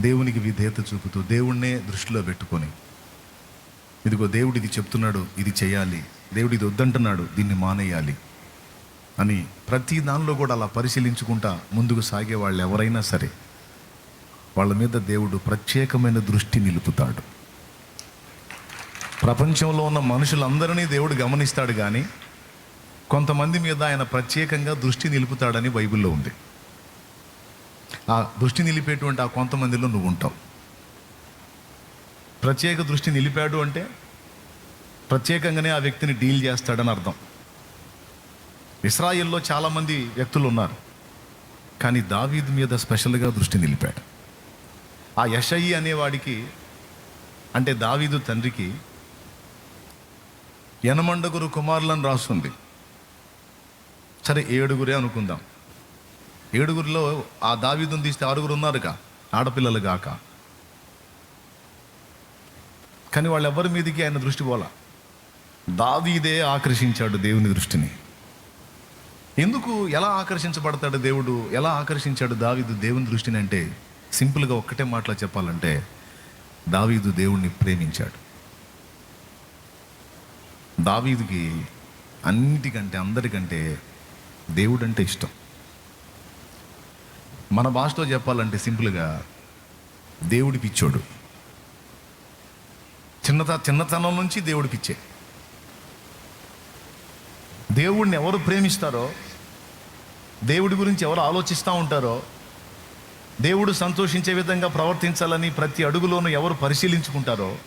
దేవునికి విధేయత చూపుతూ దేవుణ్ణే దృష్టిలో పెట్టుకొని ఇదిగో దేవుడు ఇది చెప్తున్నాడు ఇది చేయాలి దేవుడు ఇది వద్దంటున్నాడు దీన్ని మానేయాలి అని ప్రతి దానిలో కూడా అలా పరిశీలించుకుంటా ముందుకు సాగే వాళ్ళు ఎవరైనా సరే వాళ్ళ మీద దేవుడు ప్రత్యేకమైన దృష్టి నిలుపుతాడు. ప్రపంచంలో ఉన్న మనుషులందరినీ దేవుడు గమనిస్తాడు కానీ కొంతమంది మీద ఆయన ప్రత్యేకంగా దృష్టి నిలుపుతాడని బైబిల్లో ఉంది. ఆ దృష్టి నిలిపేటువంటి ఆ కొంతమందిలో నువ్వు ఉంటావు. ప్రత్యేక దృష్టి నిలిపాడు అంటే ప్రత్యేకంగానే ఆ వ్యక్తిని డీల్ చేస్తాడని అర్థం. ఇస్రాయిల్లో చాలామంది వ్యక్తులు ఉన్నారు కానీ దావీద్ మీద స్పెషల్గా దృష్టి నిలిపాడు. ఆ యషయి అనేవాడికి అంటే దావీదు తండ్రికి యనమండగురు కుమారులను రాస్తుంది సరే ఏడుగురే అనుకుందాం. ఏడుగురిలో ఆ దావీదుని తీస్తే ఆరుగురు ఉన్నారుగా ఆడపిల్లలు గాక. కానీ వాళ్ళెవ్వరి మీదకి ఆయన దృష్టి పోలా? దావీదే ఆకర్షించాడు దేవుని దృష్టిని. ఎందుకు ఎలా ఆకర్షించబడతాడు దేవుడు ఎలా ఆకర్షించాడు దావీదు దేవుని దృష్టిని అంటే సింపుల్గా ఒక్కటే మాటలో చెప్పాలంటే దావీదు దేవుణ్ణి ప్రేమించాడు. దావీదుకి అన్నిటికంటే అందరికంటే దేవుడంటే ఇష్టం. మన భాషలో చెప్పాలంటే సింపుల్గా దేవుడి పిచ్చోడు. చిన్నత చిన్నతనం నుంచి దేవుడి పిచ్చే. దేవుడిని ఎవరు ప్రేమిస్తారో దేవుడి గురించి ఎవరు ఆలోచిస్తూ ఉంటారో దేవుడు సంతోషించే విధంగా ప్రవర్తించాలని ప్రతి అడుగులోనూ ఎవరు పరిశీలించుకుంటారో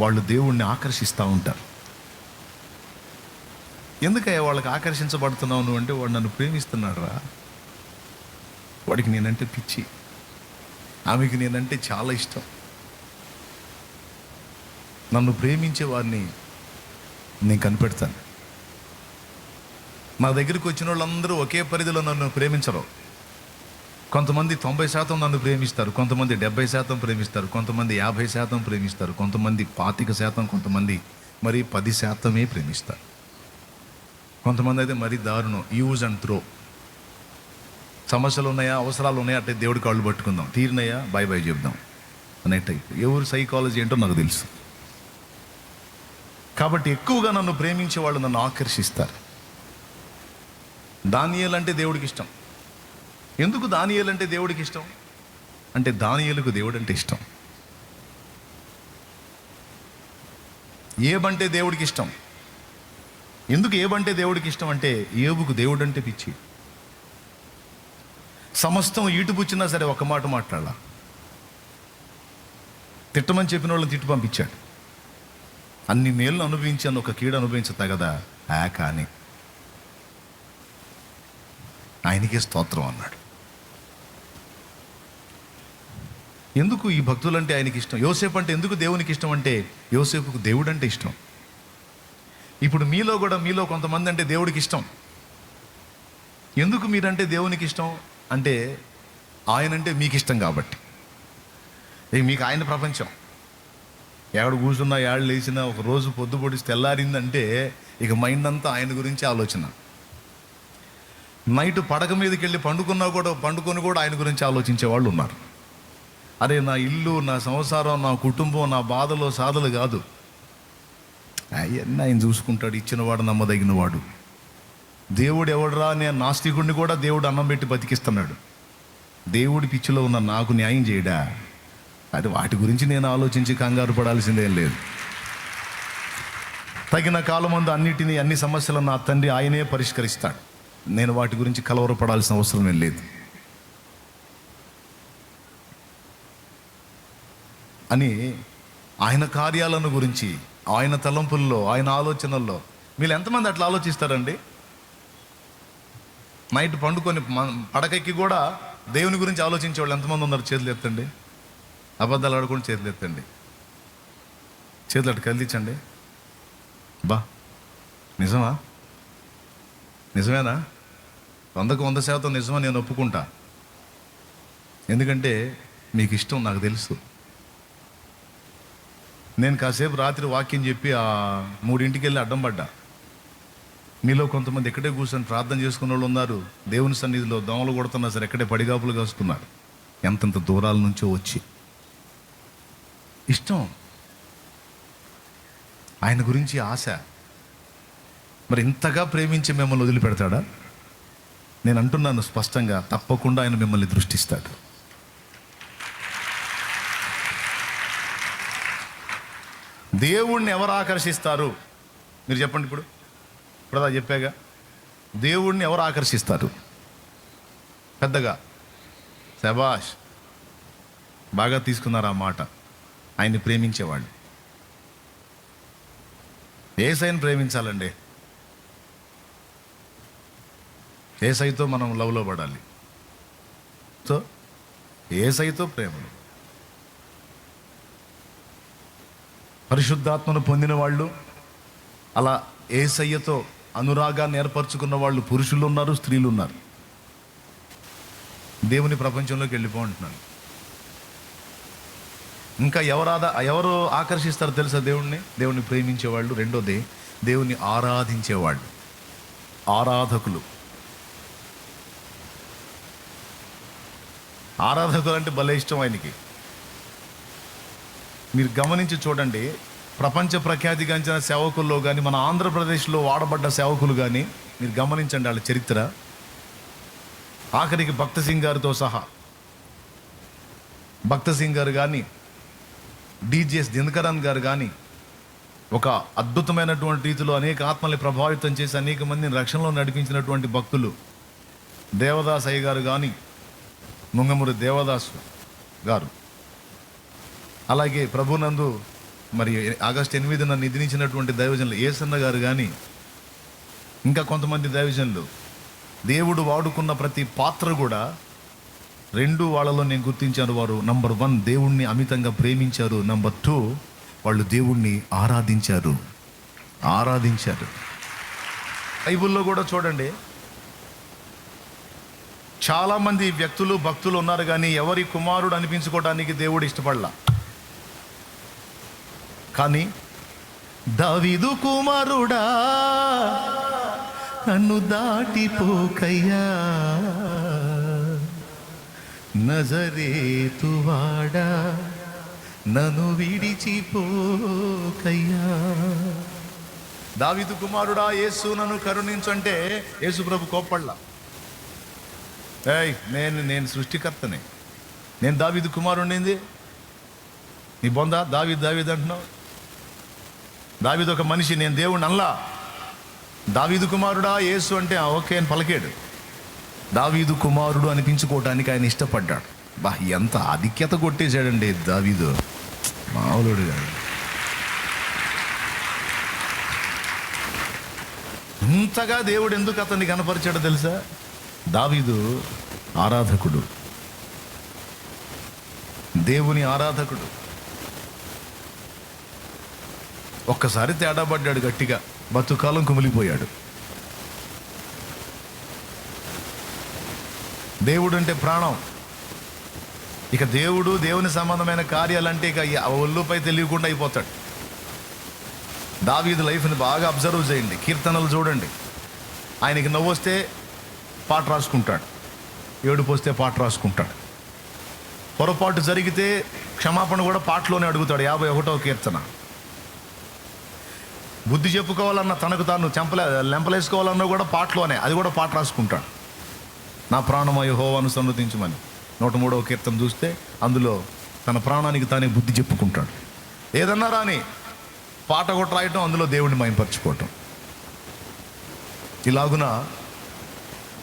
వాళ్ళు దేవుణ్ణి ఆకర్షిస్తూ ఉంటారు. ఎందుకయ్యా వాళ్ళకి ఆకర్షించబడుతున్నావు అంటే వాడు నన్ను ప్రేమిస్తున్నాడు రా వాడికి నేనంటే పిచ్చి. ఆమెకి నేనంటే చాలా ఇష్టం. నన్ను ప్రేమించే వారిని నేను కనిపెడతాను. నా దగ్గరికి వచ్చిన వాళ్ళందరూ ఒకే పరిధిలో నన్ను ప్రేమించరు. కొంతమంది తొంభై శాతం నన్ను ప్రేమిస్తారు కొంతమంది డెబ్బై శాతం ప్రేమిస్తారు కొంతమంది యాభై శాతం ప్రేమిస్తారు కొంతమంది పాతిక శాతం కొంతమంది మరి పది శాతమే ప్రేమిస్తారు. కొంతమంది అయితే మరీ దారుణం యూజ్ అండ్ త్రో. సమస్యలు ఉన్నాయా అవసరాలు ఉన్నాయా అంటే దేవుడి కాళ్ళు పట్టుకుందాం. తీరినాయా? బై బై చెప్దాం. అనే టైప్ ఎవరు సైకాలజీ ఏంటో నాకు తెలుసు. కాబట్టి ఎక్కువగా నన్ను ప్రేమించే వాళ్ళు నన్ను ఆకర్షిస్తారు. దానియలు అంటే దేవుడికి ఇష్టం. ఎందుకు దానియలు అంటే దేవుడికి ఇష్టం? అంటే దానియలకు దేవుడు అంటే ఇష్టం. ఏబంటే దేవుడికి ఇష్టం? ఎందుకు ఏబంటే దేవుడికి ఇష్టం అంటే ఏబుకు దేవుడు అంటే పిచ్చి. సమస్తం ఈటుపుచ్చినా సరే ఒక మాట మాట్లాడాల. తిట్టమని చెప్పిన వాళ్ళని తిట్టు పంపించాడు. అన్ని మేళ్ళు అనుభవించాను ఒక కీడు అనుభవించ తగదా ఆ కానీ. ఆయనకే స్తోత్రం అన్నాడు. ఎందుకు ఈ భక్తులంటే ఆయనకి ఇష్టం? యోసేపు అంటే ఎందుకు దేవునికి ఇష్టం అంటే యోసేపుకు దేవుడు అంటే ఇష్టం. ఇప్పుడు మీలో కూడా మీలో కొంతమంది అంటే దేవుడికి ఇష్టం. ఎందుకు మీరంటే దేవునికి ఇష్టం? అంటే ఆయన అంటే మీకు ఇష్టం కాబట్టి. ఇక మీకు ఆయన ప్రపంచం. ఎక్కడ కూర్చున్నా ఏడు లేచినా ఒక రోజు పొద్దు పొడిచి తెల్లారిందంటే ఇక మైండ్ అంతా ఆయన గురించి ఆలోచన. నైట్ పడక మీదకి వెళ్ళి పండుకున్నా కూడా పండుకొని కూడా ఆయన గురించి ఆలోచించే వాళ్ళు ఉన్నారు. అరే నా ఇల్లు నా సంసారం నా కుటుంబం నా బాధలు సాధలు కాదు. అవన్నీ ఆయన చూసుకుంటాడు ఇచ్చినవాడు నమ్మదగినవాడు. దేవుడు ఎవడరా అనే నాస్తికుడిని కూడా దేవుడు అన్నం పెట్టి బతికిస్తున్నాడు. దేవుడి పిచ్చిలో ఉన్న నాకు న్యాయం చేయడా? అది వాటి గురించి నేను ఆలోచించి కంగారు పడాల్సిందేం లేదు. తగిన కాలమందు అన్నిటినీ అన్ని సమస్యలను నా తండ్రి ఆయనే పరిష్కరిస్తాడు. నేను వాటి గురించి కలవరపడాల్సిన అవసరం ఏం లేదు. అని ఆయన కార్యాలను గురించి ఆయన తలంపుల్లో ఆయన ఆలోచనల్లో మీరు ఎంతమంది అట్లా ఆలోచిస్తారండి? నైట్ పండుకొని పడకెక్కి కూడా దేవుని గురించి ఆలోచించే వాళ్ళు ఎంతమంది ఉన్నారు? చేతులు ఎత్తండి. అబద్ధాలు ఆడుకొని చేతులు ఎత్తండి. చేతులు అటు కదిలించండి. బా నిజమా? నిజమేనా? వందకు వంద శాతం నిజమా నేను ఒప్పుకుంటా. ఎందుకంటే మీకు ఇష్టం నాకు తెలుసు. నేను కాసేపు రాత్రి వాక్యం చెప్పి ఆ మూడింటికి వెళ్ళి అడ్డం పడ్డా. మీలో కొంతమంది ఎక్కడే కూర్చొని ప్రార్థన చేసుకున్న వాళ్ళు ఉన్నారు. దేవుని సన్నిధిలో దోమలు కొడుతున్నా సరే ఎక్కడే పడిగాపులు కాస్తున్నారు. ఎంతంత దూరాల నుంచో వచ్చి. ఇష్టం. ఆయన గురించి ఆశ. మరి ఇంతగా ప్రేమించి మిమ్మల్ని వదిలిపెడతాడా? నేను అంటున్నాను స్పష్టంగా తప్పకుండా ఆయన మిమ్మల్ని దృష్టిస్తాడు. దేవుణ్ణి ఎవరు ఆకర్షిస్తారు? మీరు చెప్పండి ఇప్పుడు. ఇప్పుడు చెప్పాగా? దేవుణ్ణి ఎవరు ఆకర్షిస్తారు? పెద్దగా. శబాష్ బాగా తీసుకున్నారు ఆ మాట? ఆయన్ని ప్రేమించేవాళ్ళు. ఏసైని ప్రేమించాలండి? ఏసైతో మనం లవ్లో పడాలి? సో ఏసైతో ప్రేమలు పరిశుద్ధాత్మను పొందిన వాళ్ళు అలా ఏసయ్యతో అనురాగాన్ని ఏర్పరచుకున్న వాళ్ళు పురుషులు ఉన్నారు స్త్రీలు ఉన్నారు దేవుని ప్రపంచంలోకి వెళ్ళిపోంటున్నాను ఇంకా ఎవరాధ ఎవరు ఆకర్షిస్తారో తెలుసా దేవుణ్ణి? దేవుణ్ణి ప్రేమించేవాళ్ళు రెండోది దేవుణ్ణి ఆరాధించేవాళ్ళు. ఆరాధకులు. ఆరాధకులు అంటే భలే ఇష్టం ఆయనకి. మీరు గమనించి చూడండి ప్రపంచ ప్రఖ్యాతిగాంచిన సేవకుల్లో కానీ మన ఆంధ్రప్రదేశ్లో వాడబడ్డ సేవకులు కానీ మీరు గమనించండి వాళ్ళ చరిత్ర. ఆఖరికి భక్త సింగ్ గారితో సహా. భక్త సింగ్ గారు కానీ డీజేఎస్ దినకరన్ గారు కానీ ఒక అద్భుతమైనటువంటి రీతిలో అనేక ఆత్మల్ని ప్రభావితం చేసి అనేక మందిని రక్షణలో నడిపించినటువంటి భక్తులు దేవదాస్ అయ్య గారు కానీ ముంగమూరి దేవదాసు గారు. అలాగే ప్రభునందు మరి ఆగస్టు ఎనిమిదిన నిధించినటువంటి దైవజనులు ఏసన్న గారు కానీ ఇంకా కొంతమంది దైవజనులు దేవుడు వాడుకున్న ప్రతి పాత్ర కూడా రెండు వాళ్ళలో నేను గుర్తించాను వారు. నంబర్ వన్ దేవుణ్ణి అమితంగా ప్రేమించారు. నంబర్ టూ వాళ్ళు దేవుణ్ణి ఆరాధించారు. ఆరాధించారు. బైబుల్లో కూడా చూడండి. చాలామంది వ్యక్తులు భక్తులు ఉన్నారు కానీ ఎవరి కుమారుడు అనిపించుకోవడానికి దేవుడు ఇష్టపడలా. కానీ దావీదు కుమారుడా నన్ను దాటిపోకయ్యా. నజరేతువాడా నన్ను విడిచిపోకయ్యా. దావిదు కుమారుడా యేసు నన్ను కరుణించంటే యేసు ప్రభు కోప్పళ్ళ ఏయ్ నేను నేను సృష్టికర్తనే. నేను దావిదు కుమారుండింది నీ బొందా దావి దావీదు అంటున్నావు? దావీదు ఒక మనిషి నేను దేవుణ్ణి అల్లా దావీదు కుమారుడా యేసు అంటే "ఆ, ఓకే అని పలికాడు. దావీదు కుమారుడు అనిపించుకోవటానికి ఆయన ఇష్టపడ్డాడు. బా ఎంత ఆధిక్యత కొట్టేశాడండి దావీదు. మామూలుడు గారు ఇంతగా దేవుడు ఎందుకు అతన్ని కనపరిచాడో తెలుసా? దావీదు ఆరాధకుడు. దేవుని ఆరాధకుడు. ఒక్కసారి తేడా పడ్డాడు గట్టిగా. బతుకాలం కుమిలిపోయాడు. దేవుడు అంటే ప్రాణం. ఇక దేవుడు దేవుని సంబంధమైన కార్యాలంటే ఇక ఒళ్ళుపై తెలియకుండా అయిపోతాడు. దావీదు లైఫ్ని బాగా అబ్జర్వ్ చేయండి. కీర్తనలు చూడండి. ఆయనకి నవ్వొస్తే పాట రాసుకుంటాడు. ఏడుపు వస్తే పాట రాసుకుంటాడు. పొరపాటు జరిగితే క్షమాపణ కూడా పాటలోనే అడుగుతాడు. యాభై ఒకటో కీర్తన. బుద్ధి చెప్పుకోవాలన్న తనకు తాను చెంపలే లెంపలేసుకోవాలన్నా కూడా పాటలోనే అది కూడా పాట రాసుకుంటాడు. నా ప్రాణమయ హోవాను సన్నతించమని నూట మూడవ కీర్తన చూస్తే అందులో తన ప్రాణానికి తానే బుద్ధి చెప్పుకుంటాడు. ఏదన్నా రాని పాట కూడా రాయటం అందులో దేవుడిని మైంపరచుకోవటం ఇలాగున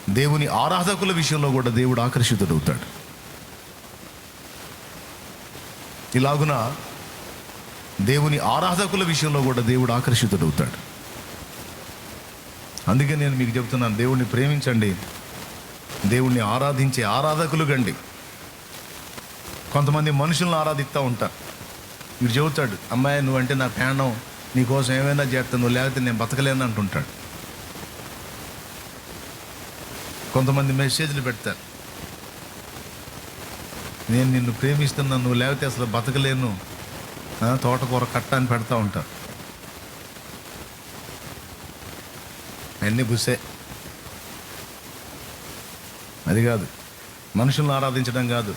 దేవుని ఆరాధకుల విషయంలో కూడా దేవుడు ఆకర్షితుడవుతాడు. ఇలాగున దేవుని ఆరాధకుల విషయంలో కూడా దేవుడు ఆకర్షితుడవుతాడు. అందుకే నేను మీకు చెప్తున్నాను దేవుణ్ణి ప్రేమించండి దేవుణ్ణి ఆరాధించే ఆరాధకులు గండి కొంతమంది మనుషులను ఆరాధిస్తూ ఉంటారు. వీడు చెబుతాడు అమ్మాయి నువ్వంటే నా ప్రాణం నీకోసం ఏమైనా చేస్తాను నువ్వు లేకపోతే నేను బతకలేను అంటుంటాడు. కొంతమంది మెసేజ్లు పెడతారు నేను నిన్ను ప్రేమిస్తున్నాను నువ్వు లేకపోతే అసలు బతకలేను తోటకూర కట్ట అని పెడతా ఉంటారు అన్ని బుసే. అది కాదు. మనుషులను ఆరాధించడం కాదు.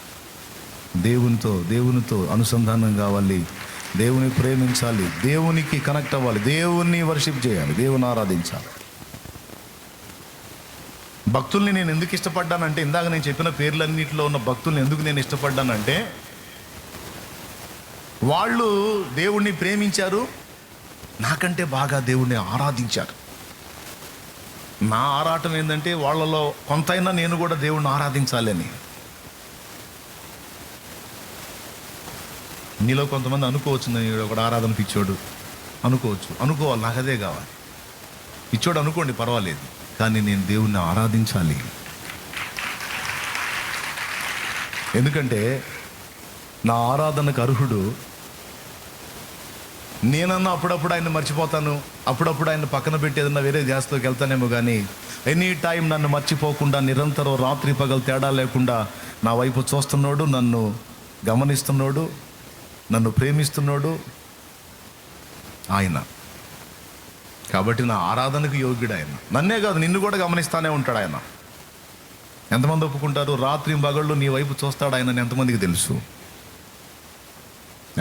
దేవునితో దేవునితో అనుసంధానం కావాలి. దేవుని ప్రేమించాలి. దేవునికి కనెక్ట్ అవ్వాలి. దేవుణ్ణి వర్షిప్ చేయాలి. దేవుని ఆరాధించాలి. భక్తుల్ని నేను ఎందుకు ఇష్టపడ్డానంటే ఇందాక నేను చెప్పిన పేర్లన్నింటిలో ఉన్న భక్తుల్ని ఎందుకు నేను ఇష్టపడ్డానంటే వాళ్ళు దేవుణ్ణి ప్రేమించారు. నాకంటే బాగా దేవుణ్ణి ఆరాధించారు. నా ఆరాటం ఏంటంటే వాళ్ళలో కొంతైనా నేను కూడా దేవుణ్ణి ఆరాధించాలని. నీలో కొంతమంది అనుకోవచ్చు నేను ఒకడు ఆరాధన పిచ్చోడు. అనుకోవచ్చు. అనుకోవాలి నాకు అదే కావాలి. పిచ్చోడు అనుకోండి పర్వాలేదు. కానీ నేను దేవుణ్ణి ఆరాధించాలి. ఎందుకంటే నా ఆరాధనకు అర్హుడు నేనన్నా అప్పుడప్పుడు ఆయన మర్చిపోతాను. అప్పుడప్పుడు ఆయన పక్కన పెట్టి ఏదన్నా వేరే ధ్యాసలోకి వెళ్తానేమో కానీ ఎనీ టైం నన్ను మర్చిపోకుండా నిరంతరం రాత్రి పగలు తేడా లేకుండా నా వైపు చూస్తున్నాడు నన్ను గమనిస్తున్నాడు నన్ను ప్రేమిస్తున్నాడు ఆయన. కాబట్టి నా ఆరాధనకు యోగ్యుడు ఆయన. నన్నే కాదు నిన్ను కూడా గమనిస్తానే ఉంటాడు ఆయన. ఎంతమంది ఒప్పుకుంటారు? రాత్రి పగళ్ళు నీ వైపు చూస్తాడు ఆయన ఎంతమందికి తెలుసు?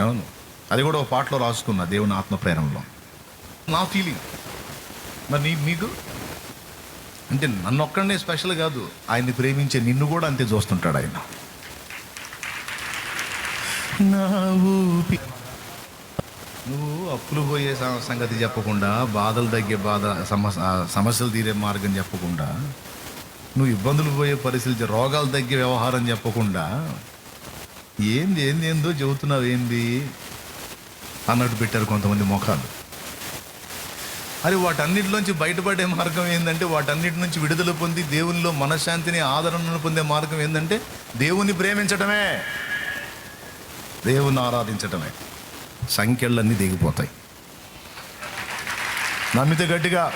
అవును. అది కూడా ఒక పాటలో రాసుకున్నా దేవుని ఆత్మ ప్రేరణలో. నా ఫీలింగ్ మరి నీ మీకు అంటే నన్ను ఒక్కడనే స్పెషల్ కాదు ఆయన్ని ప్రేమించే నిన్ను కూడా అంతే చూస్తుంటాడు ఆయన. నా ఊపి నువ్వు అప్పులు పోయే సంగతి చెప్పకుండా బాధలు తగ్గే బాధ సమస్య సమస్యలు తీరే మార్గం చెప్పకుండా నువ్వు ఇబ్బందులు పోయే పరిస్థితి రోగాలు తగ్గే వ్యవహారం చెప్పకుండా ఏంది ఏంది ఏందో చెబుతున్నావు ఏంది? అన్నట్టు పెట్టారు కొంతమంది ముఖాలు. అది వాటన్నిటిలోంచి బయటపడే మార్గం ఏంటంటే వాటన్నిటి నుంచి విడుదల పొంది దేవునిలో మనశ్శాంతిని ఆదరణను పొందే మార్గం ఏంటంటే దేవుని ప్రేమించటమే. దేవుని ఆరాధించటమే. సంఖ్యలన్నీ దిగిపోతాయి. నమ్మితే గట్టిగా